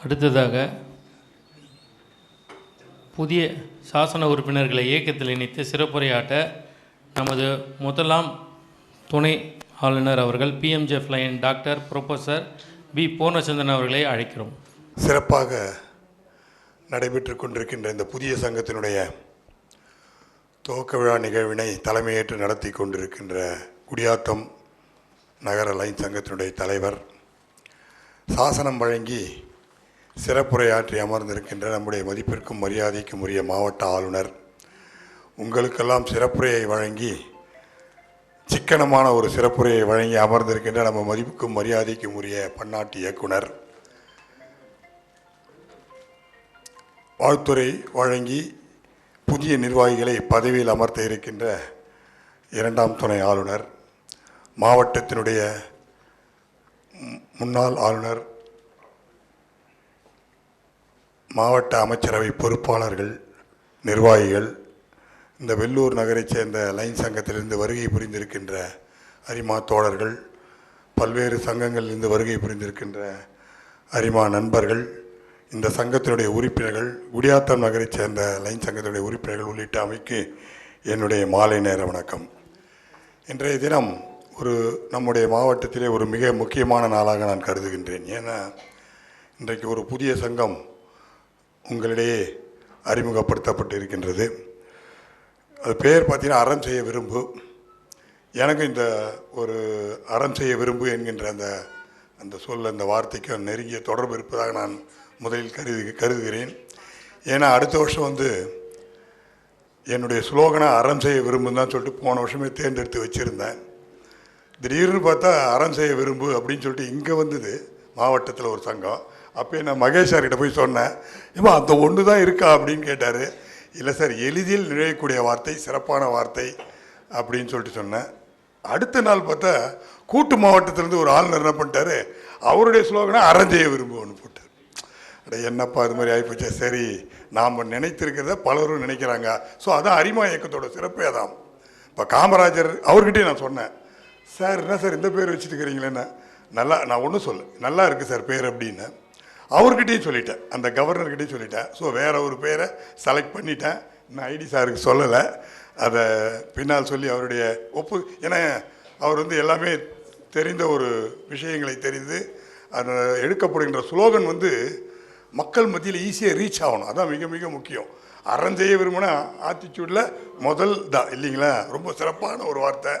அடுத்ததாக புதிய சாசன உறுப்பினர்களை இயக்கத்தில் இணைத்து சிறப்புரையாட்ட நமது முதலாம் துணை ஆளுநர் அவர்கள் PMJF lion doctor professor P Poornachandran அவர்களை அழைக்கிறோம். சிறப்பாக நடைபெற்று கொண்டிருக்கின்ற இந்த புதிய சங்கத்தினுடைய துவக்க விழா நிகழ்வினை தலைமையேற்று நடத்தி கொண்டிருக்கின்ற குடியாத்தம் நகர லைன் சங்கத்தினுடைய தலைவர் சாசனம் வழங்கி சிறப்புரையாற்றி அமர்ந்திருக்கின்ற நம்முடைய மதிப்பிற்கும் மரியாதைக்கும் உரிய மாவட்ட ஆளுநர் உங்களுக்கெல்லாம் சிறப்புரையை வழங்கி சிக்கனமான ஒரு சிறப்புரையை வழங்கி அமர்ந்திருக்கின்ற நம்ம மதிப்புக்கும் மரியாதைக்கும் உரிய பன்னாட்டு இயக்குனர் வாழ்த்துறை வழங்கி புதிய நிர்வாகிகளை பதவியில் அமர்த்த இருக்கின்ற இரண்டாம் துணை ஆளுநர் மாவட்டத்தினுடைய முன்னாள் ஆளுநர் மாவட்ட அமைச்சரவை பொறுப்பாளர்கள் நிர்வாகிகள் இந்த வெள்ளூர் நகரைச் சேர்ந்த லைன் சங்கத்திலிருந்து வருகை புரிந்திருக்கின்ற அரிமா தோழர்கள் பல்வேறு சங்கங்களிலிருந்து வருகை புரிந்திருக்கின்ற அரிமா நண்பர்கள் இந்த சங்கத்தினுடைய உறுப்பினர்கள் குடியாத்தம் நகரைச் சேர்ந்த லைன் சங்கத்தினுடைய உறுப்பினர்கள் உள்ளிட்ட அமைக்கு என்னுடைய மாலை நேர வணக்கம். இன்றைய தினம் ஒரு நம்முடைய மாவட்டத்திலே ஒரு மிக முக்கியமான நாளாக நான் கருதுகின்றேன். ஏன்னா இன்றைக்கு ஒரு புதிய சங்கம் உங்களிடையே அறிமுகப்படுத்தப்பட்டு இருக்கின்றது அது பேர் பார்த்தீங்கன்னா அறம் செய்ய விரும்பு. எனக்கு இந்த ஒரு அறம் செய்ய விரும்பு என்கின்ற அந்த அந்த சொல் அந்த வார்த்தைக்கும் நெருங்கிய தொடர்பு இருப்பதாக நான் முதலில் கருது கருதுகிறேன். ஏன்னா அடுத்த வருஷம் வந்து என்னுடைய ஸ்லோகனை அறம் செய்ய விரும்புன்னு சொல்லிட்டு போன வருஷமே தேர்ந்தெடுத்து வச்சுருந்தேன். திடீர்னு பார்த்தா அறம் செய்ய விரும்பு அப்படின்னு சொல்லிட்டு இங்கே வந்தது மாவட்டத்தில் ஒரு சங்கம். அப்போ நான் மகேஷ் சார்கிட்ட போய் சொன்னேன். ஏமா அந்த ஒன்று தான் இருக்கா அப்படின்னு கேட்டார். இல்லை சார் எளிதில் நுழையக்கூடிய வார்த்தை சிறப்பான வார்த்தை அப்படின்னு சொல்லிட்டு சொன்னேன். அடுத்த நாள் பார்த்தா கூட்டு மாவட்டத்திலேருந்து ஒரு ஆளுநர் என்ன பண்ணிட்டாரு? அவருடைய ஸ்லோகனை அறம் விரும்புவோன்னு போட்டார். அட என்னப்பா இது மாதிரி ஆகிப்போச்சா சரி நாம் நினைத்திருக்கிறத பலரும் நினைக்கிறாங்க. ஸோ அதான் அரிமா இயக்கத்தோட சிறப்பே தான் இப்போ காமராஜர் அவர்கிட்டயும் நான் சொன்னேன். சார் என்ன சார் இந்த பேர் வச்சுட்டுக்கிறீங்களேன்னு நல்லா நான் ஒன்றும் சொல்ல நல்லா இருக்குது சார் பேர் அப்படின்னு. அவர்கிட்டயும் சொல்லிட்டேன். அந்த கவர்னர்கிட்டயும் சொல்லிட்டேன். ஸோ வேற ஒரு பேரை செலக்ட் பண்ணிட்டேன். நான் ஐடி சாருக்கு சொல்லலை. அதை பின்னால் சொல்லி அவருடைய ஒப்பு ஏன்னா அவர் வந்து எல்லாமே தெரிந்த ஒரு விஷயங்களை தெரிந்து அந்த எடுக்கப்படுகின்ற ஸ்லோகன் வந்து மக்கள் மத்தியில் ஈஸியாக ரீச் ஆகணும். அதான் மிக மிக முக்கியம். அறஞ்செய்ய விரும்பினா ஆத்திச்சூடில் முதல் தான். இல்லைங்களா? ரொம்ப சிறப்பான ஒரு வார்த்தை.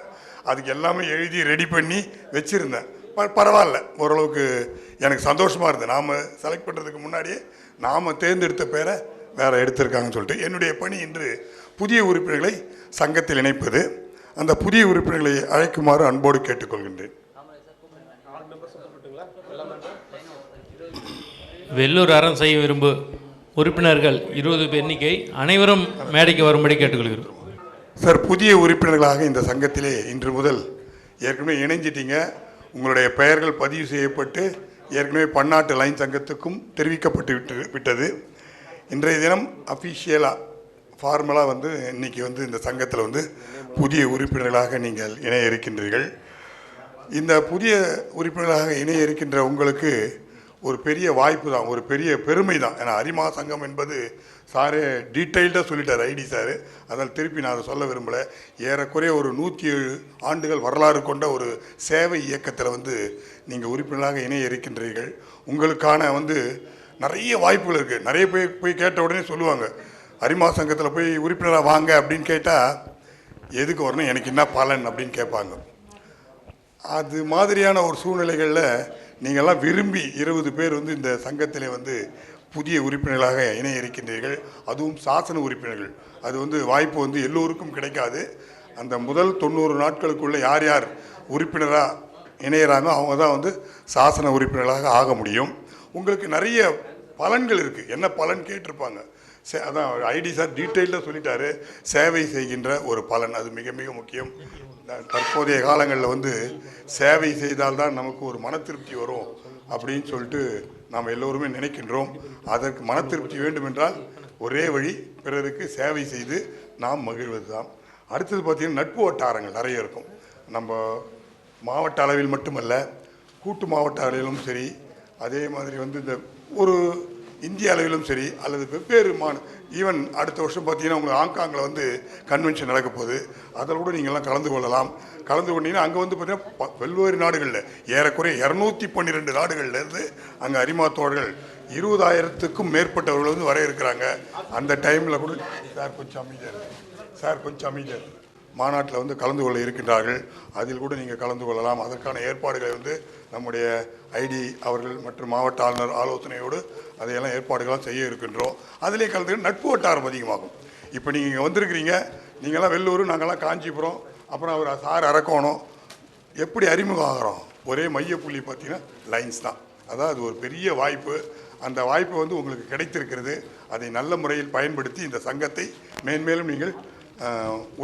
அதுக்கு எல்லாமே எழுதி ரெடி பண்ணி வச்சுருந்தேன். பரவாயில்ல. ஓரளவுக்கு எனக்கு சந்தோஷமாக இருந்தது நாம் செலக்ட் பண்ணுறதுக்கு முன்னாடியே நாம் தேர்ந்தெடுத்த பேரை வேற எடுத்திருக்காங்கன்னு சொல்லிட்டு என்னுடைய பணி இன்று புதிய உறுப்பினர்களை சங்கத்தில் இணைப்பது. அந்த புதிய உறுப்பினர்களை அழைக்குமாறு அன்போடு கேட்டுக்கொள்கின்றேன். வெள்ளூர் அறம் செய்ய விரும்பு உறுப்பினர்கள் இருபது எண்ணிக்கை அனைவரும் மேடைக்கு வரும்படி கேட்டுக்கொள்கிறோம். சார் புதிய உறுப்பினர்களாக இந்த சங்கத்திலே இன்று முதல் ஏற்கனவே இணைஞ்சிட்டீங்க. உங்களுடைய பெயர்கள் பதிவு செய்யப்பட்டு ஏற்கனவே பன்னாட்டு லைன் சங்கத்துக்கும் தெரிவிக்கப்பட்டு விட்டு விட்டது. இன்றைய தினம் அஃபிஷியலாக ஃபார்மலாக வந்து இன்னைக்கு வந்து இந்த சங்கத்தில் வந்து புதிய உறுப்பினர்களாக நீங்கள் இணைய இருக்கின்றீர்கள். இந்த புதிய உறுப்பினர்களாக இணைய இருக்கின்ற உங்களுக்கு ஒரு பெரிய வாய்ப்பு தான் ஒரு பெரிய பெருமை தான். ஏன்னா அரிமா சங்கம் என்பது சாரே டீட்டெயில்டாக சொல்லிட்டார் ஐடி சார். அதனால் திருப்பி நான் அதை சொல்ல விரும்பலை. ஏறக்குறைய ஒரு நூற்றி ஏழு ஆண்டுகள் வரலாறு கொண்ட ஒரு சேவை இயக்கத்தில் வந்து நீங்கள் உறுப்பினராக இணைய இருக்கின்றீர்கள் உங்களுக்கான வந்து நிறைய வாய்ப்புகள் இருக்குது நிறைய பேர் போய் கேட்ட உடனே சொல்லுவாங்க அரிமா சங்கத்தில் போய் உறுப்பினராக வாங்க அப்படின்னு கேட்டால் எதுக்கு வரணும்? எனக்கு என்ன பலன்? அப்படின்னு கேட்பாங்க. அது மாதிரியான ஒரு சூழ்நிலைகளில் நீங்கள்லாம் விரும்பி இருபது பேர் வந்து இந்த சங்கத்திலே வந்து புதிய உறுப்பினர்களாக இணைய இருக்கின்றீர்கள் அதுவும் சாசன உறுப்பினர்கள். அது வந்து வாய்ப்பு வந்து எல்லோருக்கும் கிடைக்காது. அந்த முதல் தொண்ணூறு நாட்களுக்குள்ள யார் யார் உறுப்பினராக இணையிறாங்க அவங்க தான் வந்து சாசன உறுப்பினர்களாக ஆக முடியும். உங்களுக்கு நிறைய பலன்கள் இருக்குது என்ன பலன் கேட்டிருப்பாங்க? சே அதான் ஐடி சார் டீட்டெயிலாக சொல்லிட்டாரு. சேவை செய்கின்ற ஒரு பலன் அது மிக மிக முக்கியம். தற்போதைய காலங்களில் வந்து சேவை செய்தால்தான் நமக்கு ஒரு மன திருப்தி வரும் அப்படின்னு சொல்லிட்டு நாம் எல்லோருமே நினைக்கின்றோம். அதற்கு மன திருப்தி வேண்டுமென்றால் ஒரே வழி பிறருக்கு சேவை செய்து நாம் மகிழ்வது தான் அடுத்தது பார்த்திங்கன்னா நட்பு வட்டாரங்கள் நிறைய இருக்கும். நம்ம மாவட்ட அளவில் மட்டுமல்ல கூட்டு மாவட்ட அளவிலும் சரி அதே மாதிரி வந்து இந்த ஒரு இந்திய அளவிலும் சரி அல்லது வெவ்வேறு மாநில ஈவன் அடுத்த வருஷம் பார்த்தீங்கன்னா உங்களுக்கு ஹாங்காங்கில் வந்து கன்வென்ஷன் நடக்க போகுது. அதில் கூட நீங்கள்லாம் கலந்து கொள்ளலாம். கலந்து கொண்டீங்கன்னா அங்கே வந்து பார்த்தீங்கன்னா ப- வெவ்வேறு நாடுகளில் ஏறக்குறைய இரநூத்தி பன்னிரெண்டு நாடுகள்லேருந்து அங்கே அரிமாத்தோழர்கள் இருபதாயிரத்துக்கும் மேற்பட்டவர்கள் வந்து வர இருக்கிறாங்க. அந்த டைமில் கூட சார் கொஞ்சம் அமைதியாக சார் கொஞ்சம் அமைதியாக மாநாட்டில் வந்து கலந்து கொள்ள இருக்கின்றார்கள். அதில் கூட நீங்கள் கலந்து கொள்ளலாம். அதற்கான ஏற்பாடுகளை வந்து நம்முடைய ஐடி அவர்கள் மற்றும் மாவட்ட ஆளுநர் ஆலோசனையோடு அதையெல்லாம் ஏற்பாடுகள்லாம் செய்ய இருக்கின்றோம். அதிலே கலந்து நட்பு வட்டாரம் அதிகமாகும். இப்போ நீங்கள் இங்கே வந்திருக்கிறீங்க. நீங்களாம் வெள்ளூர் நாங்கள்லாம் காஞ்சிபுரம் அப்புறம் அவர் சார் அரக்கோணம். எப்படி அறிமுகம் ஆகிறோம் ஒரே மையப்புள்ளி பார்த்தீங்கன்னா லைன்ஸ் தான். அதாவது ஒரு பெரிய வாய்ப்பு. அந்த வாய்ப்பு வந்து உங்களுக்கு கிடைத்திருக்கிறது. அதை நல்ல முறையில் பயன்படுத்தி இந்த சங்கத்தை மேன்மேலும் நீங்கள்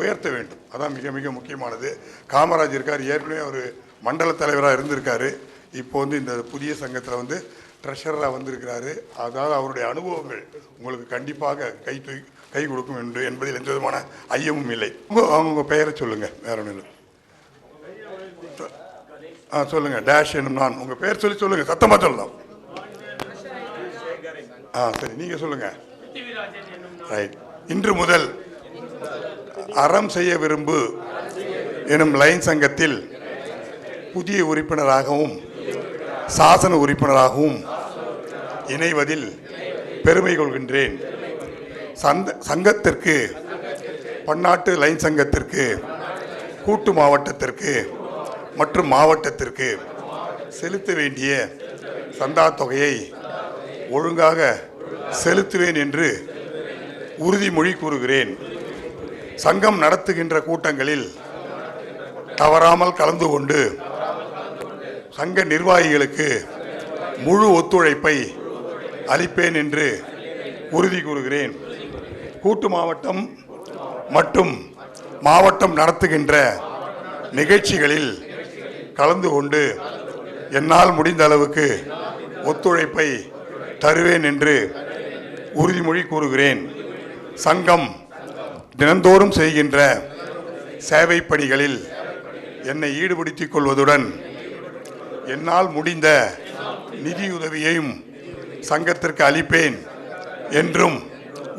உயர்த்த வேண்டும். அதான் மிக மிக முக்கியமானது. காமராஜ் இருக்கார். ஏற்கனவே அவர் மண்டல தலைவராக இருந்திருக்காரு. இப்போ வந்து இந்த புதிய சங்கத்தில் வந்து ட்ரெஷராக வந்திருக்கிறாரு. அதாவது அவருடைய அனுபவங்கள் உங்களுக்கு கண்டிப்பாக கை தூய் கை கொடுக்கும் என்று என்பதில் எந்த விதமான ஐயமும் இல்லை. அவங்க பெயரை சொல்லுங்கள் வேற ஒன்றும் ஆ சொல்லுங்க. டேஷ் என்னும் நான் உங்க பேர் சொல்லி சொல்லுங்க. சத்தமா சொல்லலாம். ஆ சரி. நீங்க சொல்லுங்க. ரைட் இன்று முதல் அறம் செய்ய விரும்பு எனும் லைன் சங்கத்தில் புதிய உறுப்பினராகவும் சாசன உறுப்பினராகவும் இணைவதில் பெருமை கொள்கின்றேன். சந்த சங்கத்திற்கு பன்னாட்டு லைன் சங்கத்திற்கு கூட்டு மாவட்டத்திற்கு மற்றும் மாவட்டத்திற்கு செலுத்த வேண்டிய சந்தா தொகையை ஒழுங்காக செலுத்துவேன் என்று உறுதிமொழி கூறுகிறேன். சங்கம் நடத்துகின்ற கூட்டங்களில் தவறாமல் கலந்து கொண்டு சங்க நிர்வாகிகளுக்கு முழு ஒத்துழைப்பை அளிப்பேன் என்று உறுதி கூறுகிறேன். கூட்டு மாவட்டம் மற்றும் மாவட்டம் நடத்துகின்ற நிகழ்ச்சிகளில் கலந்து கொண்டு என்னால் முடிந்த அளவுக்கு ஒத்துழைப்பை தருவேன் என்று உறுதிமொழி கூறுகிறேன். சங்கம் தினந்தோறும் செய்கின்ற சேவை பணிகளில் என்னை ஈடுபடுத்திக் கொள்வதுடன் என்னால் முடிந்த நிதியுதவியையும் சங்கத்திற்கு அளிப்பேன் என்றும்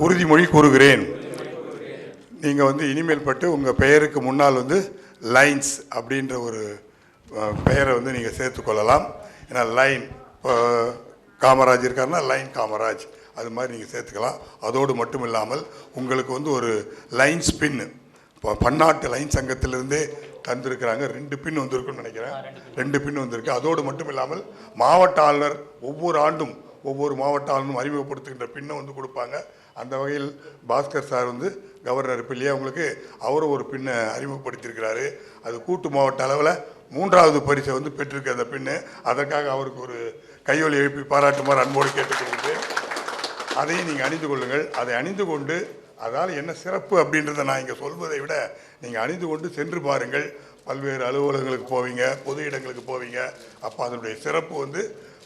உறுதிமொழி கூறுகிறேன். நீங்கள் வந்து இனிமேல் பட்டு உங்கள் பெயருக்கு முன்னால் வந்து லைன்ஸ் அப்படின்ற ஒரு பெயரை வந்து நீங்கள் சேர்த்துக்கொள்ளலாம் ஏன்னா லைன் காமராஜ் இருக்காருன்னா லைன் காமராஜ். அது மாதிரி நீங்கள் சேர்த்துக்கலாம். அதோடு மட்டும் இல்லாமல் உங்களுக்கு வந்து ஒரு லைன் ஸ்பின் இப்போ பன்னாட்டு லைன் சங்கத்திலிருந்தே தந்திருக்கிறாங்க. ரெண்டு பின் வந்திருக்குன்னு நினைக்கிறேன். ரெண்டு பின் வந்திருக்கு. அதோடு மட்டும் இல்லாமல் மாவட்ட ஆளுநர் ஒவ்வொரு ஆண்டும் ஒவ்வொரு மாவட்ட ஆளுநரும் அறிமுகப்படுத்துகின்ற பின்னை வந்து கொடுப்பாங்க. அந்த வகையில் பாஸ்கர் சார் வந்து கவர்னர் இப்போ இல்லையா உங்களுக்கு அவரும் ஒரு பின்னை அறிமுகப்படுத்தியிருக்கிறாரு. அது கூட்டு மாவட்ட அளவில் மூன்றாவது பரிசை வந்து பெற்றிருக்க அந்த பின்னு அதற்காக அவருக்கு ஒரு கையொலி எழுப்பி பாராட்டுமாறு அன்போடு கேட்டுக்கொள்கிறேன் அதையும் நீங்கள் அணிந்து கொள்ளுங்கள். அதை அணிந்து கொண்டு அதால் என்ன சிறப்பு அப்படின்றத நான் இங்கே சொல்வதை விட நீங்கள் அணிந்து கொண்டு சென்று பாருங்கள். பல்வேறு அலுவலகங்களுக்கு போவீங்க பொது இடங்களுக்கு போவீங்க. அப்போ அதனுடைய சிறப்பு வந்து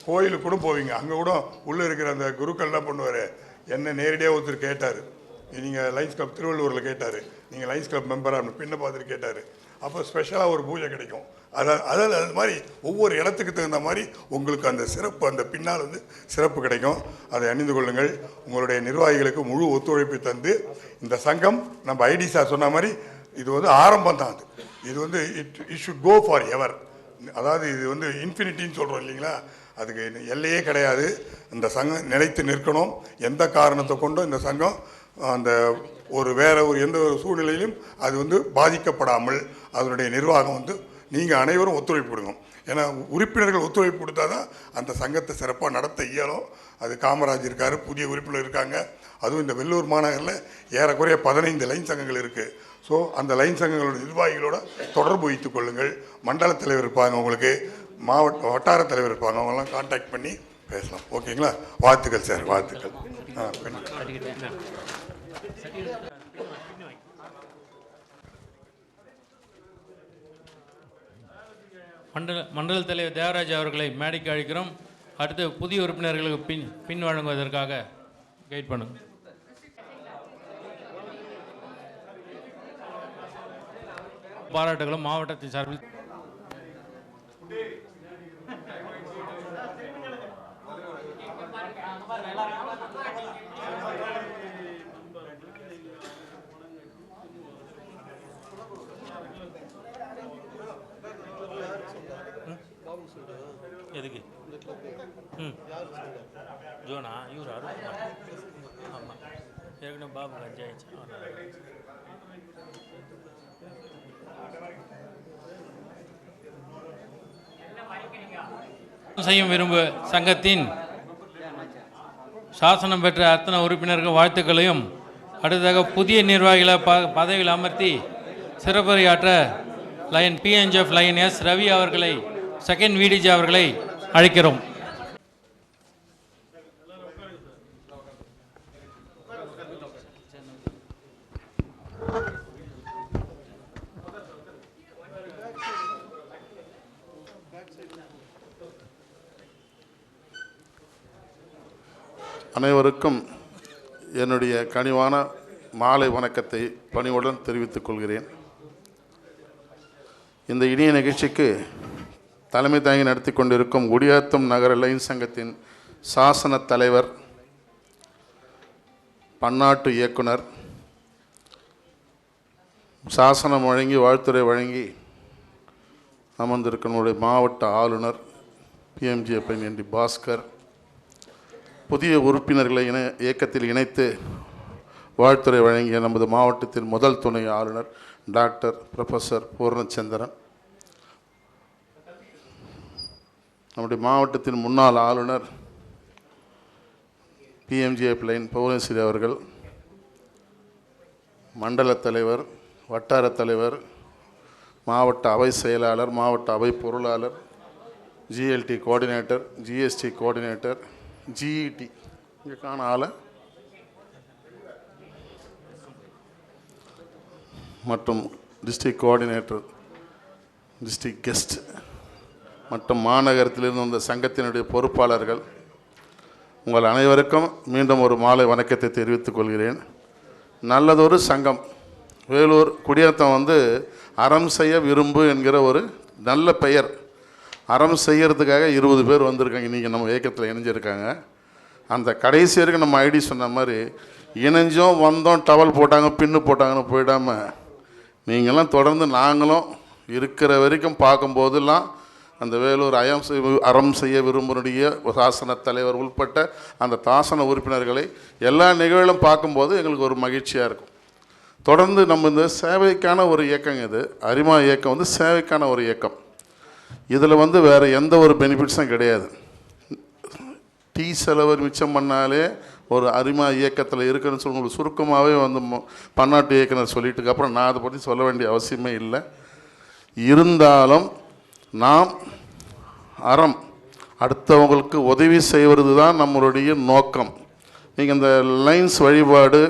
கோயிலுக்கு கூட போவீங்க. அங்கே கூட உள்ளே இருக்கிற அந்த குருக்கள் என்ன பண்ணுவார்? என்ன நேரடியாக ஒருத்தர் கேட்டார். நீங்கள் லைன்ஸ் கிளப் திருவள்ளூரில் கேட்டார். நீங்கள் லைன்ஸ் கிளப் மெம்பராக பின்ன பார்த்துட்டு கேட்டார். அப்போ ஸ்பெஷலாக ஒரு பூஜை கிடைக்கும். அதாவது அதாவது அது மாதிரி ஒவ்வொரு இடத்துக்கு தகுந்த மாதிரி உங்களுக்கு அந்த சிறப்பு அந்த பின்னால் வந்து சிறப்பு கிடைக்கும். அதை அணிந்து கொள்ளுங்கள். உங்களுடைய நிர்வாகிகளுக்கு முழு ஒத்துழைப்பு தந்து இந்த சங்கம் நம்ம ஐடி சார் சொன்ன மாதிரி இது வந்து ஆரம்பம் தான் அது. இது வந்து it it should go forever அதாவது இது வந்து இன்ஃபினிட்டின்னு சொல்கிறோம் இல்லைங்களா? அதுக்கு எல்லையே கிடையாது. இந்த சங்கம் நிலைத்து நிற்கணும். எந்த காரணத்தை கொண்டும் இந்த சங்கம் அந்த ஒரு வேற ஒரு எந்த ஒரு சூழ்நிலையிலும் அது வந்து பாதிக்கப்படாமல் அதனுடைய நிர்வாகம் வந்து நீங்கள் அனைவரும் ஒத்துழைப்பு கொடுங்க ஏன்னா உறுப்பினர்கள் ஒத்துழைப்பு கொடுத்தா தான் அந்த சங்கத்தை சிறப்பாக நடத்த இயலும். அது காமராஜ் இருக்கார் புதிய உறுப்பினர் இருக்காங்க. அதுவும் இந்த வெள்ளூர் மாநகரில் ஏறக்குறைய பதினைந்து லைன் சங்கங்கள் இருக்குது ஸோ அந்த லைன் சங்கங்களோட நிர்வாகிகளோட தொடர்பு வைத்துக் கொள்ளுங்கள். மண்டல தலைவர் இருப்பாங்க உங்களுக்கு மாவட்ட வட்டார தலைவர் இருப்பாங்க. அவங்கெல்லாம் காண்டாக்ட் பண்ணி பேசலாம். ஓகேங்களா? வாழ்த்துக்கள் சார் வாழ்த்துக்கள். ஆ மண்டல மண்டல தலைவர் தேவராஜ் அவர்களை மேடைக்கு அழைக்கிறோம். அடுத்து புதிய உறுப்பினர்களுக்கு பின் பின் வழங்குவதற்காக கைட் பண்ணும் பாராட்டுகளும் மாவட்டத்தின் சார்பில். எதுக்கு? ம். ஜோனா இவர் அருண் ஆமாம் ஏற்கனவே பாபு கஞ்சாயிடுச்சு செய்யும் விரும்பு சங்கத்தின் சாசனம் பெற்ற அத்தனை உறுப்பினர்கள் வாழ்த்துக்களையும் அடுத்ததாக புதிய நிர்வாகிகளை ப பதவியில் அமர்த்தி சிறப்புரையாற்ற lion PMJF lion S Ravi அவர்களை செகண்ட் விடிஜி அவர்களை அழைக்கிறோம். அனைவருக்கும் என்னுடைய கனிவான மாலை வணக்கத்தை பணிவுடன் தெரிவித்துக் கொள்கிறேன். இந்த இனிய நிகழ்ச்சிக்கு தலைமை தாங்கி நடத்தி கொண்டிருக்கும் குடியாத்தம் நகர லைன் சங்கத்தின் சாசன தலைவர் பன்னாட்டு இயக்குனர் சாசனம் வழங்கி வாழ்த்துறை வழங்கி அமர்ந்திருக்கும் மாவட்ட ஆளுநர் பிஎம்ஜிஎஃப்என் என் டி பாஸ்கர் புதிய உறுப்பினர்களை இணை இயக்கத்தில் இணைத்து வாழ்த்துறை வழங்கிய நமது மாவட்டத்தின் முதல் துணை ஆளுநர் டாக்டர் ப்ரொஃபஸர் பூர்ணச்சந்திரன். நம்முடைய மாவட்டத்தின் முன்னாள் ஆளுநர் பிஎம்ஜிஎஃப் லைன் புவனேஸ்வரி அவர்கள் மண்டல தலைவர் வட்டார தலைவர் மாவட்ட அவை செயலாளர் மாவட்ட அவை பொருளாளர் GLT coordinator GST coordinator GET இங்கே காண ஆளை. மற்றும் டிஸ்ட்ரிக்ட் கோஆர்டினேட்டர் டிஸ்ட்ரிக்ட் கெஸ்ட் மற்றும் மாநகரத்திலிருந்து வந்த சங்கத்தினுடைய பொறுப்பாளர்கள் உங்கள் அனைவருக்கும் மீண்டும் ஒரு மாலை வணக்கத்தை தெரிவித்துக் கொள்கிறேன். நல்லதொரு சங்கம். வேலூர் குடியாத்தம் வந்து அறம் செய்ய விரும்பு என்கிற ஒரு நல்ல பெயர். அறம் செய்கிறதுக்காக இருபது பேர் வந்திருக்காங்க. இன்றைக்கி நம்ம இயக்கத்தில் இணைஞ்சிருக்காங்க. அந்த கடைசி வரைக்கும் நம்ம ஐடி சொன்ன மாதிரி இணைஞ்சோம் வந்தோம் டவல் போட்டாங்க பின்னு போட்டாங்கன்னு போயிடாமல் நீங்களாம் தொடர்ந்து நாங்களும் இருக்கிற வரைக்கும் பார்க்கும்போதெல்லாம் அந்த வேலூர் அயம் அறம் செய்ய விரும்புனுடைய சாசன தலைவர் உள்பட்ட அந்த தாசன உறுப்பினர்களை எல்லா நிகழ்வும் பார்க்கும்போது எங்களுக்கு ஒரு மகிழ்ச்சியாக இருக்கும். தொடர்ந்து நம்ம இந்த சேவைக்கான ஒரு இயக்கங்க இது. அரிமா இயக்கம் வந்து சேவைக்கான ஒரு இயக்கம். இதில் வந்து வேறு எந்த ஒரு பெனிஃபிட்ஸும் கிடையாது. டீ செலவு மிச்சம் பண்ணாலே ஒரு அரிமா இயக்கத்தில் இருக்குன்னு சொல்லி உங்களுக்கு சுருக்கமாகவே வந்து பன்னாட்டு இயக்குனர் சொல்லிட்டு அப்புறம் நான் அதை பற்றி சொல்ல வேண்டிய அவசியமே இல்லை. இருந்தாலும் நாம் அறம் அடுத்தவங்களுக்கு உதவி செய்வது தான் நம்மளுடைய நோக்கம். நீங்கள் இந்த லைன்ஸ் வழிபாடு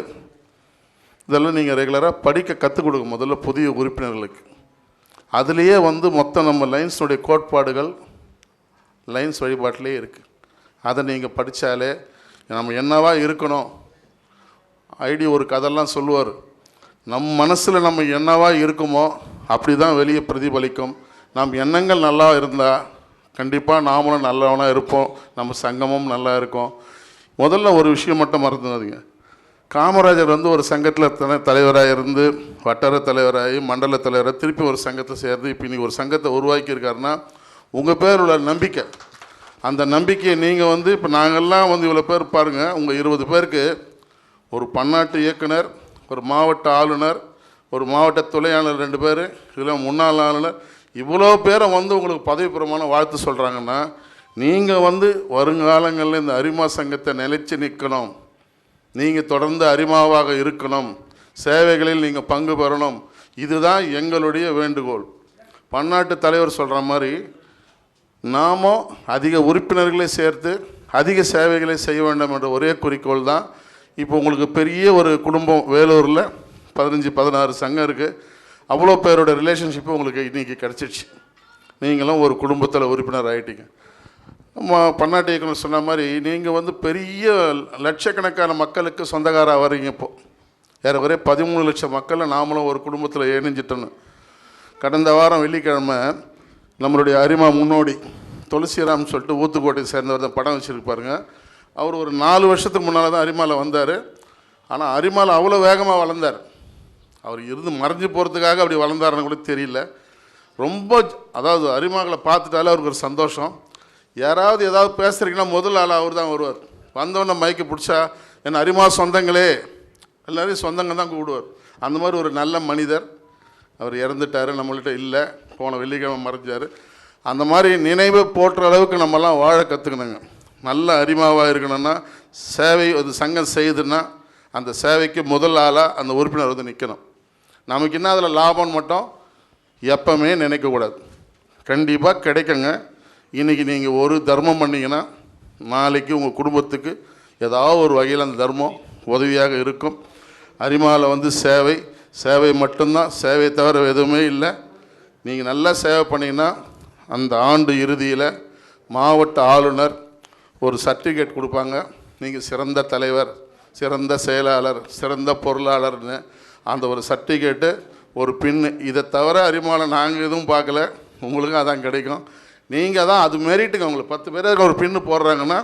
இதெல்லாம் நீங்கள் ரெகுலராக படிக்க கற்றுக் கொடுங்க முதல்ல புதிய உறுப்பினர்களுக்கு. அதுலேயே வந்து மொத்தம் நம்ம லைன்ஸுடைய கோட்பாடுகள் லைன்ஸ் வழிபாட்டிலே இருக்குது அதை நீங்கள் படித்தாலே நம்ம என்னவா இருக்கணும்? ஐடி ஒரு கதெல்லாம் சொல்லுவார். நம் மனசில் நம்ம என்னவா இருக்குமோ அப்படி தான் வெளியே பிரதிபலிக்கும். நம் எண்ணங்கள் நல்லா இருந்தால் கண்டிப்பாக நாமளும் நல்லவனாக இருப்போம். நம்ம சங்கமும் நல்லா இருக்கும். முதல்ல ஒரு விஷயம் மட்டும் மறந்துடாதீங்க. காமராஜர் வந்து ஒரு சங்கத்தில் தலைவராக இருந்து வட்டார தலைவராகி மண்டல தலைவராக திருப்பி ஒரு சங்கத்தில் சேர்ந்து இப்போ இன்னைக்கு ஒரு சங்கத்தை உருவாக்கியிருக்காருன்னா உங்கள் பேர் உள்ள நம்பிக்கை. அந்த நம்பிக்கையை நீங்கள் வந்து இப்போ நாங்கள்லாம் வந்து இவ்வளோ பேர் பாருங்கள் உங்கள் இருபது பேருக்கு ஒரு பன்னாட்டு இயக்குனர் ஒரு மாவட்ட ஆளுநர் ஒரு மாவட்ட துணை ஆளுநர் ரெண்டு பேர் இதில் முன்னாள் ஆளுநர் இவ்வளோ பேரை வந்து உங்களுக்கு பதவி பிரமாணம் வாழ்த்து சொல்கிறாங்கன்னா நீங்கள் வந்து வருங்காலங்களில் இந்த அரிமா சங்கத்தை நிலைச்சு நிற்கணும் நீங்கள் தொடர்ந்து அரிமாவாக இருக்கணும். சேவைகளில் நீங்கள் பங்கு பெறணும். இதுதான் எங்களுடைய வேண்டுகோள். பன்னாட்டு தலைவர் சொல்கிற மாதிரி நாமும் அதிக உறுப்பினர்களை சேர்த்து அதிக சேவைகளை செய்ய வேண்டும் என்ற ஒரே குறிக்கோள் தான். இப்போ உங்களுக்கு பெரிய ஒரு குடும்பம் வேலூரில் பதினஞ்சு பதினாறு சங்கம் இருக்குது அவ்வளோ பேரோட ரிலேஷன்ஷிப்பு உங்களுக்கு இன்றைக்கி கிடச்சிடுச்சு நீங்களும் ஒரு குடும்பத்தில் உறுப்பினர் ஆகிட்டீங்க பன்னாட்டு இயக்குனர் சொன்ன மாதிரி நீங்கள் வந்து பெரிய லட்சக்கணக்கான மக்களுக்கு சொந்தக்காராக இப்போது வேறு ஏறக்குறைய பதிமூணு லட்சம் மக்களை நாமளும் ஒரு குடும்பத்தில் இணைஞ்சிட்டோன்னு. கடந்த வாரம் வெள்ளிக்கிழமை நம்மளுடைய அரிமா முன்னோடி துளசிராம் சொல்லிட்டு ஊத்துக்கோட்டையை சேர்ந்தவர் தான் படம் வச்சுருப்பாருங்க அவர் ஒரு நாலு வருஷத்துக்கு முன்னால் தான் அரிமாவில் வந்தார். ஆனால் அரிமாவில் அவ்வளோ வேகமாக வளர்ந்தார். அவர் இருந்து மறைஞ்சு போகிறதுக்காக அப்படி வளர்ந்தாருன்னு கூட தெரியல. ரொம்ப அதாவது அரிமாக்களை பார்த்துட்டாலே அவருக்கு ஒரு சந்தோஷம். யாராவது ஏதாவது பேசுகிறீங்கன்னா முதல் ஆள் அவர் தான் வருவார். வந்தவொடனே மைக்கு பிடிச்சா என் அரிமா சொந்தங்களே? எல்லாரையும் சொந்தங்க தான் கூப்பிடுவார். அந்த மாதிரி ஒரு நல்ல மனிதர். அவர் இறந்துட்டார் நம்மள்கிட்ட இல்லை. போன வெள்ளிக்கிழமை மறைஞ்சார். அந்த மாதிரி நினைவு போற்ற அளவுக்கு நம்மலாம் வாழ கற்றுக்கணுங்க நல்ல அரிமாவாக இருக்கணும்னா சேவை அது சங்கம் செய்யுதுன்னா அந்த சேவைக்கு முதல் ஆளாக அந்த உறுப்பினர் வந்து நிற்கணும் நமக்கு என்ன அதில் லாபம் மட்டும் எப்பவுமே நினைக்கக்கூடாது. கண்டிப்பாக கிடைக்குங்க. இன்றைக்கி நீங்கள் ஒரு தர்மம் பண்ணிங்கன்னா நாளைக்கு உங்கள் குடும்பத்துக்கு ஏதாவது ஒரு வகையில் அந்த தர்மம் உதவியாக இருக்கும். அரிமாவில் வந்து சேவை சேவை மட்டும்தான் சேவை தவிர எதுவுமே இல்லை. நீங்கள் நல்லா சேவை பண்ணிங்கன்னா அந்த ஆண்டு இறுதியில் மாவட்ட ஆளுநர் ஒரு சர்டிஃபிகேட் கொடுப்பாங்க. நீங்கள் சிறந்த தலைவர் சிறந்த செயலாளர் சிறந்த பொருளாளர்னு அந்த ஒரு சர்டிஃபிகேட்டு ஒரு பின்னு இதை தவிர அரிமாவில் நாங்கள் எதுவும் பார்க்கல. உங்களுக்கும் அதான் கிடைக்கும். நீங்கள் தான் அது மெரிட்டுங்க உங்களுக்கு பத்து பேருக்கு ஒரு பின்னு போடுறாங்கன்னா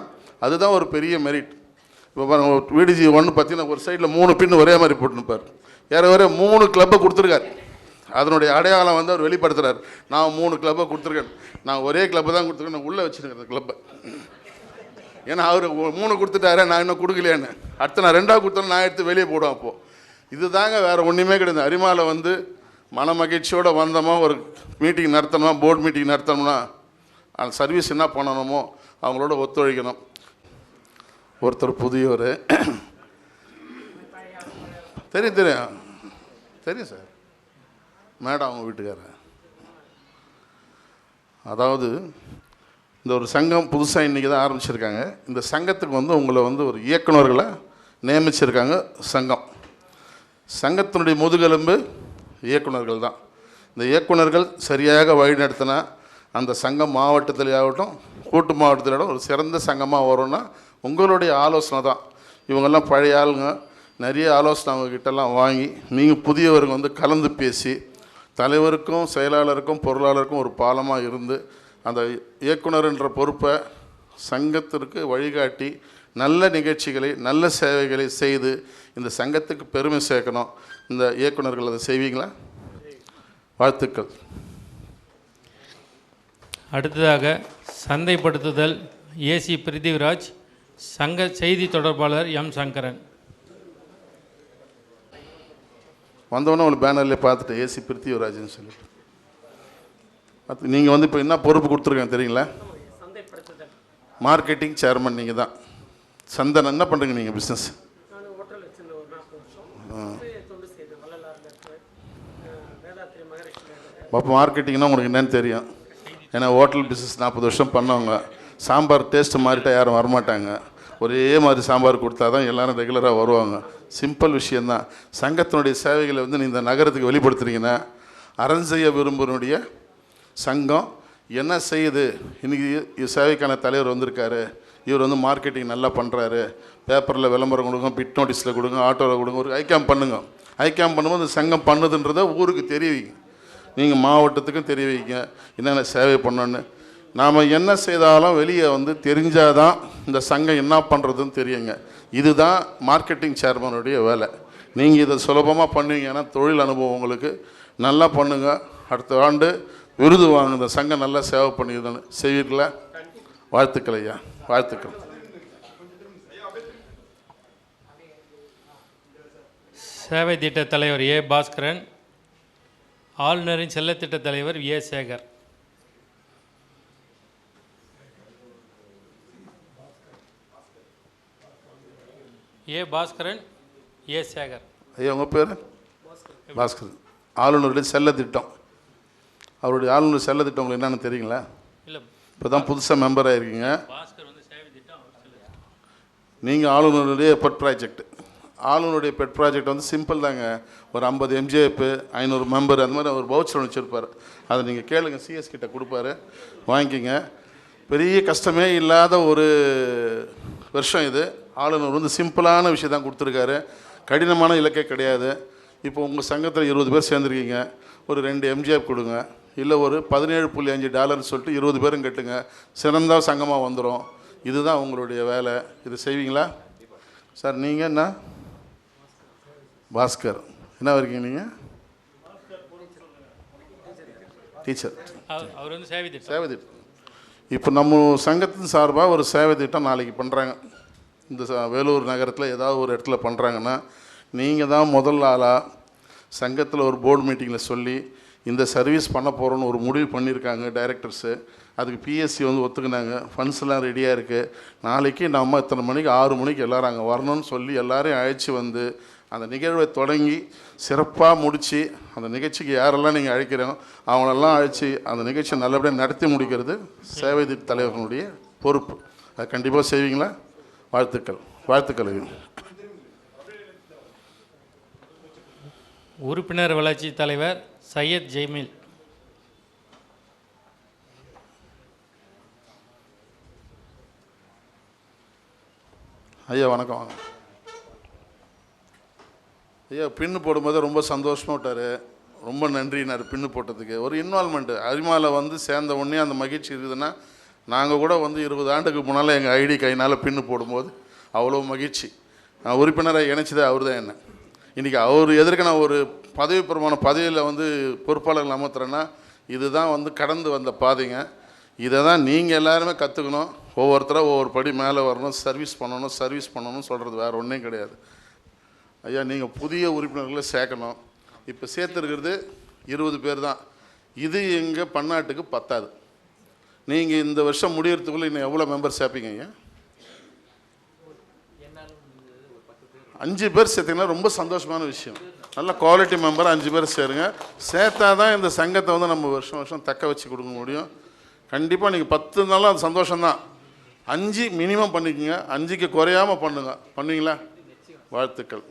அதுதான் ஒரு பெரிய மெரிட் இப்போ பாருங்க விடிஜி ஒன்று பார்த்தீங்கன்னா ஒரு சைடில் மூணு பின்னு ஒரே மாதிரி போட்டுருப்பார். ஏற மூணு கிளப்பை கொடுத்துருக்காரு. அதனுடைய அடையாளம் வந்து அவர் வெளிப்படுத்துறாரு. நான் மூணு கிளப்பை கொடுத்துருக்கேன். நான் ஒரே கிளப்பை தான் கொடுத்துருக்கேன். நான் உள்ளே வச்சுருக்கேன் அந்த கிளப்பை ஏன்னா அவர் மூணு கொடுத்துட்டாரு நான் இன்னும் கொடுக்கலையான்னு. அடுத்து நான் ரெண்டாவது கொடுத்தேன் நான் எடுத்து வெளியே போடுவேன் அப்போது இது தாங்க வேறு ஒன்றுமே கிடையாது. அரிமாவில் வந்து மன மகிழ்ச்சியோடு வந்தோமா ஒரு மீட்டிங் நடத்தணுமா போர்டு மீட்டிங் நடத்தணும்னா அந்த சர்வீஸ் என்ன பண்ணணுமோ அவங்களோட ஒத்துழைக்கணும். ஒருத்தர் புதியவர். தெரியும் தெரியும். தெரியும் சார் மேடம் அவங்க வீட்டுக்காரர். அதாவது இந்த ஒரு சங்கம் புதுசாக இன்றைக்கி தான் ஆரம்பிச்சிருக்காங்க. இந்த சங்கத்துக்கு வந்து உங்களை வந்து ஒரு இயக்குநர்களை நியமிச்சிருக்காங்க சங்கம். சங்கத்தினுடைய முதுகெலும்பு இயக்குனர்கள் தான். இந்த இயக்குனர்கள் சரியாக வழிநடத்தினா அந்த சங்கம் மாவட்டத்திலேயாகட்டும் கூட்டு மாவட்டத்திலும் ஒரு சிறந்த சங்கமாக வரும்னா உங்களுடைய ஆலோசனை தான். இவங்கெல்லாம் பழைய ஆளுங்க. நிறைய ஆலோசனை அவங்கக்கிட்டலாம் வாங்கி நீங்கள் புதியவருங்க வந்து கலந்து பேசி தலைவருக்கும் செயலாளருக்கும் பொருளாளருக்கும் ஒரு பாலமாக இருந்து அந்த இயக்குனர்ன்ற பொறுப்பை சங்கத்திற்கு வழிகாட்டி நல்ல நிகழ்ச்சிகளை நல்ல சேவைகளை செய்து இந்த சங்கத்துக்கு பெருமை சேர்க்கணும். இந்த இயக்குனர்கள் அதை செய்வீங்களா? வாழ்த்துக்கள். அடுத்ததாக சந்தைப்படுத்துதல் ஏசி பிரித்திவிராஜ் சங்க செய்தி தொடர்பாளர் எம் சங்கரன். வந்தவொடனே ஒரு பேனர்லேயே பார்த்துட்டு ஏசி பிருத்திவிராஜன் சொல்லி அது நீங்கள் வந்து இப்போ என்ன பொறுப்பு கொடுத்துருக்கேன் தெரியுங்களா? மார்க்கெட்டிங் சேர்மன் நீங்கள் தான் சந்தன் என்ன பண்ணுறீங்க நீங்கள் பிஸ்னஸ் அப்போ மார்க்கெட்டிங்னா உங்களுக்கு என்னன்னு தெரியும். ஏன்னா ஹோட்டல் பிஸ்னஸ் நாற்பது வருஷம் பண்ணவங்க. சாம்பார் டேஸ்ட்டு மாறிட்டா யாரும் வரமாட்டாங்க. ஒரே மாதிரி சாம்பார் கொடுத்தா தான் எல்லாரும் ரெகுலராக வருவாங்க. சிம்பிள் விஷயந்தான் சங்கத்தினுடைய சேவைகளை வந்து நீ இந்த நகரத்துக்கு வெளிப்படுத்துறீங்கன்னா அரண் செய்ய விரும்புனுடைய சங்கம் என்ன செய்யுது? இன்றைக்கி சேவைக்கான தலைவர் வந்திருக்காரு. இவர் வந்து மார்க்கெட்டிங் நல்லா பண்ணுறாரு பேப்பரில் விளம்பரம் கொடுங்க பிட் நோட்டீஸில் கொடுங்க ஆட்டோவில் கொடுங்க ஒரு ஐக்காம் பண்ணுங்க. ஐக்காம் பண்ணும்போது இந்த சங்கம் பண்ணுதுன்றதை ஊருக்கு தெரிய வைங்க. நீங்கள் மாவட்டத்துக்கும் தெரிய வைங்க. என்னென்ன சேவை பண்ணணுன்னு நாம் என்ன செய்தாலும் வெளியே வந்து தெரிஞ்சால் தான் இந்த சங்கம் என்ன பண்ணுறதுன்னு தெரியுங்க. இதுதான் மார்க்கெட்டிங் சேர்மனுடைய வேலை. நீங்கள் இதை சுலபமாக பண்ணுவீங்கன்னா தொழில் அனுபவம் உங்களுக்கு. நல்லா பண்ணுங்க. அடுத்த ஆண்டு விருது வாங்க இந்த சங்கம் நல்லா சேவை பண்ணிடுதுன்னு செய்வீர்களா? வாழ்த்துக்கள் ஐயா. வாழ்த்துக்கள். சேவை திட்ட தலைவர் ஏ. பாஸ்கரன் ஆளுநரின் செல்லத்திட்ட தலைவர் ஏ. சேகர். ஏ. பாஸ்கரன் ஏ. சேகர். ஐயா உங்கள் பேர்? பாஸ்கர் ஆளுநருடைய செல்ல திட்டம். அவருடைய ஆளுநர் செல்ல திட்டம் உங்களுக்கு என்னென்னு தெரியுங்களா? இல்லை. இப்போ தான் புதுசாக மெம்பர் ஆயிருக்கீங்க பாஸ்கர் வந்து சேவை திட்டம் அவர் செல்ல நீங்கள் ஆளுநருடைய பெட் ப்ராஜெக்ட் ஆளுநருடைய பெட் ப்ராஜெக்ட் வந்து சிம்பிள் தாங்க. ஒரு ஐம்பது எம்ஜிஎஃப் ஐநூறு மெம்பர் அந்த மாதிரி ஒரு பவுச்சர் ஒன்று வச்சுருப்பார். அதை நீங்கள் கேளுங்க சிஎஸ் கிட்ட கொடுப்பாரு. வாங்கிக்கிங்க பெரிய கஷ்டமே இல்லாத ஒரு வருஷம் இது. ஆளுநர் வந்து சிம்பிளான விஷயம் தான் கொடுத்துருக்காரு. கடினமான இலக்கே கிடையாது. இப்போ உங்கள் சங்கத்தில் இருபது பேர் சேர்ந்துருக்கீங்க. ஒரு ரெண்டு எம்ஜிஎஃப் கொடுங்க. இல்லை ஒரு பதினேழு புள்ளி அஞ்சு டாலர்னு சொல்லிட்டு இருபது பேரும் கட்டுங்க. சிறந்த சங்கமாக வந்துடும் இதுதான் உங்களுடைய வேலை. இது செய்வீங்களா? சார் நீங்கள் என்ன? பாஸ்கர். என்ன இருக்கீங்க நீங்கள் டீச்சர். அவர் வந்து சேவை திட்டம். சேவை திட்டம். இப்போ நம்ம சங்கத்தின் சார்பாக ஒரு சேவை திட்டம் நாளைக்கு பண்ணுறாங்க இந்த வேலூர் நகரத்தில் ஏதாவது ஒரு இடத்துல பண்ணுறாங்கன்னா நீங்கள் தான் முதல் ஆளாக சங்கத்தில் ஒரு போர்டு மீட்டிங்கில் சொல்லி இந்த சர்வீஸ் பண்ண போகிறோன்னு ஒரு முடிவு பண்ணியிருக்காங்க டைரக்டர்ஸு. அதுக்கு பிஎஸ்சி வந்து ஒத்துக்குனாங்க. ஃபண்ட்ஸ் எல்லாம் ரெடியாக இருக்குது நாளைக்கு நம்ம இத்தனை மணிக்கு ஆறு மணிக்கு எல்லோரும் அங்கே வரணும்னு சொல்லி எல்லோரையும் அழைச்சி வந்து அந்த நிகழ்வை தொடங்கி சிறப்பாக முடித்து அந்த நிகழ்ச்சிக்கு யாரெல்லாம் நீங்கள் அழைக்கிறோம் அவங்களெல்லாம் அழைச்சி அந்த நிகழ்ச்சியை நல்லபடியாக நடத்தி முடிக்கிறது சேவை திட்ட தலைவர்களுடைய பொறுப்பு. அது கண்டிப்பாக செய்வீங்களா? வாழ்த்துக்கள். வாழ்த்துக்கள் உறுப்பினர் வளர்ச்சி தலைவர் சையத் ஜெய்மில் ஐயா வணக்கம் வாங்க ஐயா பின்னு போடும்போது ரொம்ப சந்தோஷமாக விட்டார். ரொம்ப நன்றினார் பின்னு போட்டதுக்கு. ஒரு இன்வால்மெண்ட்டு அரிமாவில் வந்து சேர்ந்த உடனே அந்த மகிழ்ச்சி இருக்குதுன்னா நாங்கள் கூட வந்து இருபது ஆண்டுக்கு முன்னால் எங்கள் ஐடி கையினால் பின்னு போடும்போது அவ்வளோ மகிழ்ச்சி. நான் உறுப்பினராக இணைச்சதே அவர் தான் என்ன. இன்றைக்கி அவர் எதிர்க்க நான் ஒரு பதவி பிரமாண பதவியில் வந்து பொறுப்பாளர்கள் அமர்த்துறேன்னா இதுதான் வந்து கடந்து வந்த பாதைங்க. இதை தான் நீங்கள் எல்லாருமே கற்றுக்கணும் ஒவ்வொருத்தராக ஒவ்வொரு படி மேலே வரணும் சர்வீஸ் பண்ணணும் சர்வீஸ் பண்ணணும்னு சொல்கிறது வேறு ஒன்றும் கிடையாது. ஐயா நீங்கள் புதிய உறுப்பினர்களை சேர்க்கணும். இப்போ சேர்த்துருக்கிறது இருபது பேர் தான். இது எங்கள் பன்னாட்டுக்கு பத்தாது. நீங்கள் இந்த வருஷம் முடியறதுக்குள்ளே இன்னும் எவ்வளோ மெம்பர் சேர்ப்பீங்க ஐயா? அஞ்சு பேர் சேர்த்தீங்கன்னா ரொம்ப சந்தோஷமான விஷயம். நல்ல குவாலிட்டி மெம்பர் அஞ்சு பேர் சேருங்க. சேர்த்தா தான் இந்த சங்கத்தை வந்து நம்ம வருஷம் வருஷம் தக்க வச்சு கொடுக்க முடியும். கண்டிப்பாக நீங்கள் பத்து நாளும் அது சந்தோஷம்தான். அஞ்சு மினிமம் பண்ணிக்கோங்க. அஞ்சுக்கு குறையாமல் பண்ணுங்க. பண்ணுவீங்களா? வாழ்த்துக்கள்.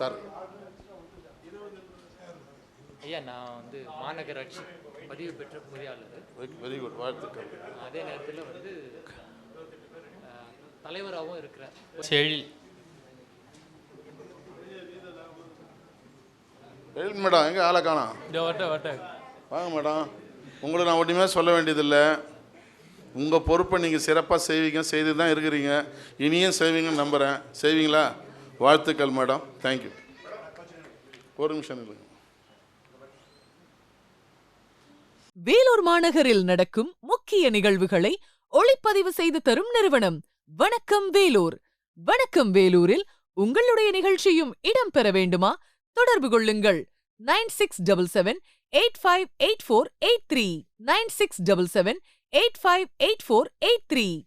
சார் ஐயா நான் வந்து மாநகராட்சி பதிவு பெற்ற பொறியாளர். Very good. வாழ்த்துக்கள். அதே நேரத்தில் வந்து தலைவராகவும் இருக்கிறேன். செழில் எழில் மேடம் எங்கே ஆளை வட்ட வாங்க மேடம் உங்களை நான் ஒன்றுமே சொல்ல வேண்டியதில்லை. உங்கள் பொறுப்பை நீங்கள் சிறப்பாக செய்வீங்க செய்து தான் இருக்கிறீங்க. இனியும் செய்வீங்கன்னு நம்புகிறேன் செய்வீங்களா? வாழ்த்துக்கள் மேடம் தேங்க்யூ ஒரு நிமிஷம் இல்லைங்க வேலூர் மாநகரில் நடக்கும் முக்கிய நிகழ்வுகளை ஒளிப்பதிவு செய்து தரும் நிறுவனம் வணக்கம் வேலூர். வணக்கம் வேலூரில் உங்களுடைய நிகழ்ச்சியும் இடம்பெற வேண்டுமா? தொடர்பு கொள்ளுங்கள். Nine six double seven eight five eight four eight three. Nine six double seven eight five eight four eight three.